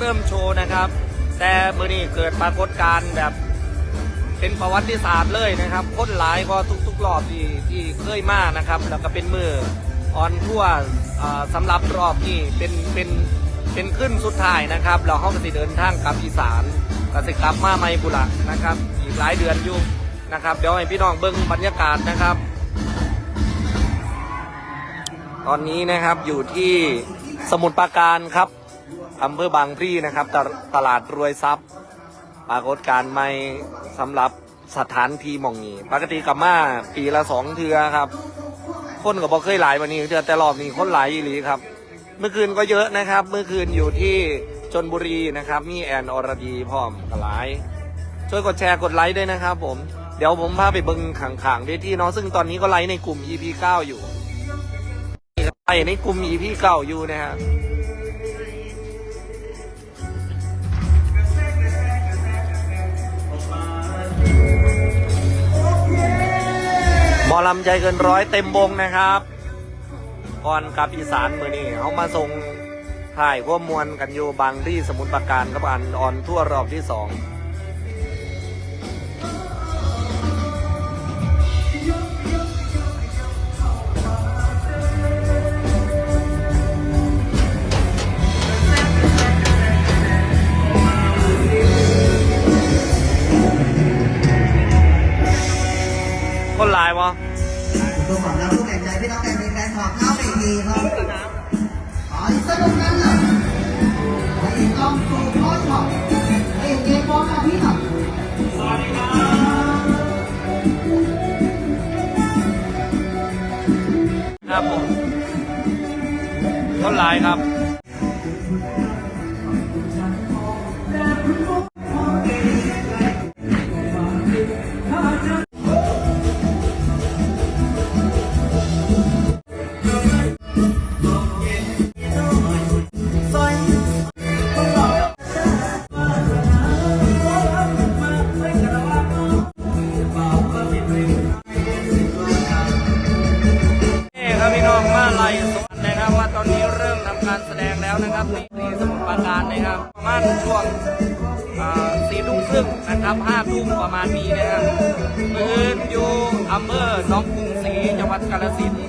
เริ่มโชว์นะครับ แต่มื่อนี้เกิดปรากฏการณ์แบบเป็นประวัติศาสตร์เลยนะครับคนหลายก็ทุกๆรอบที่ที่เคยมานะครับ แล้วก็เป็นมือออนทั่วร์อ่าสำหรับรอบนี้เป็นเป็นเป็นขึ้นสุดท้ายนะครับ เราห้องกสิเดินทางกลับอีสานกสิกลับมาไม่บุระนะครับ อีกหลายเดือนอยู่นะครับ เดี๋ยวให้พี่น้องเบิ้งบรรยากาศนะครับ ตอนนี้นะครับอยู่ที่สมุทรปราการครับ อำเภอบางพลีนะครับตตลาดรวยทรัพย์ ปรากฏการณ์ใหม่สำหรับสถานที่หมองนี้ปกติกับมาปีละสองเทือครับ คนก็บอกเคยหลายวันนี้เทือแต่รอบนี้คนหลายอีหลีครับ เมื่อคืนก็เยอะนะครับ เมื่อคืนอยู่ที่ชนบุรีนะครับ มีแอนอรดีพร้อมกหลาย ช่วยกดแชร์กดไลค์ด้วยนะครับ ผมเดี๋ยวผมพาไปเบิ้งขังๆได้ที่เนาะซึ่งตอนนี้ก็ไลค์ในกลุ่ม EP 9อยู่ไปในกลุ่ม EP เก่าอยู่นะฮะห มอลำใจเกินร้อยเต็มวงนะครับ ก่อนกลับอีสานมือนี่เขามาส่งถ่ายข้อมวลกันอยู่บางที่สมุทรปราการกับอันออนทั่วรอบที่สอง วะตัวของเราลูกแก่ใจพี่น้องแก่มีแฟนของเข้าไปดีครับอ๋อสนุกนั่นเหรอไอ้กองสูพ่อชอปไอ้เกมบอลกับพี่ครับครับผมคนลายครับ ดงแล้วนะครับที่ที่สมุทรปราการนะครับประมาณช่วงสี่ทุ่มครึ่งนะครับห้าทุ่มประมาณนี้นะครับมืออื่นอยู่อำเภอหนองกรุงศรีจังหวัดกาฬสินธุ์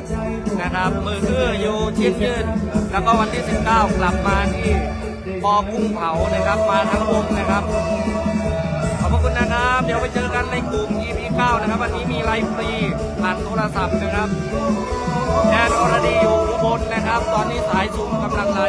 นะครับ มือคืออยู่เชียงยืนแล้วก็วันที่ 19 กลับมาที่ปอกุ้งเผานะครับ มาทั้งวงนะครับขอบพระคุณนะครับ เดี๋ยวไปเจอกันในกลุ่ม EP 9 นะครับ วันนี้มีไลฟ์ฟรีผ่านโทรศัพท์นะครับแอน รดีอยู่อุบลนะครับ ตอนนี้สายซูมกำลังไหล